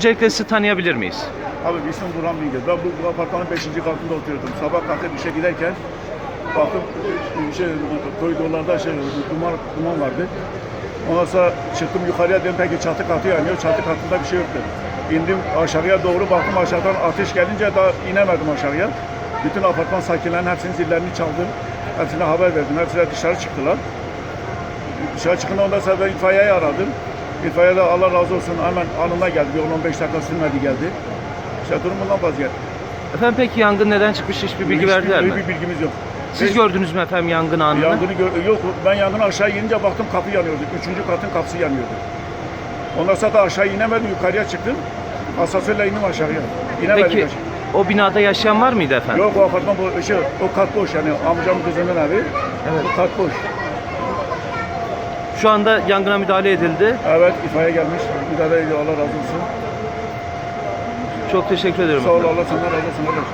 Öncelikle sizi tanıyabilir miyiz? Abi ismim Burhan Bingöl. Ben bu, bu apartmanın 5. katında oturuyordum. Sabah kalkıp işe giderken baktım şey, koridorlarda şey, duman, duman vardı. Ondan sonra çıktım yukarıya dedim peki çatı katı yanıyor. Çatı katında bir şey yoktu. İndim aşağıya doğru baktım aşağıdan ateş gelince daha inemedim aşağıya. Bütün apartman sakinlerinin hepsinin zillerini çaldım. Hepsine haber verdim. Hepsine dışarı çıktılar. Dışarı çıkınca ondan sonra ben itfaiyeyi aradım. İtfaiye de Allah razı olsun hemen anında geldi. Bir 10-15 dakika sürmedi geldi. İşte durum bundan vazgeçti. Efendim peki yangın neden çıkmış hiçbir bilgi Hiçbir- verdiler mi? Bir bilgimiz yok. Siz Beş- gördünüz mü efendim yangın anını? Yangını gör- yok ben yangını aşağı inince baktım kapı yanıyordu. Üçüncü katın kapısı yanıyordu. Ondan sonra da aşağı inemedim yukarıya çıktım. Asansörle indim aşağıya. İnemedim Peki aşağı. o binada yaşayan var mıydı efendim? Yok o apartman bu şey, o kat boş yani amcamın kızının evi. Evet. Bu kat boş. Şu anda yangına müdahale edildi. Evet itfaiye gelmiş. Müdahale ediyor Allah razı olsun. Çok teşekkür ederim. Sağ ol. Allah senden razı olsun.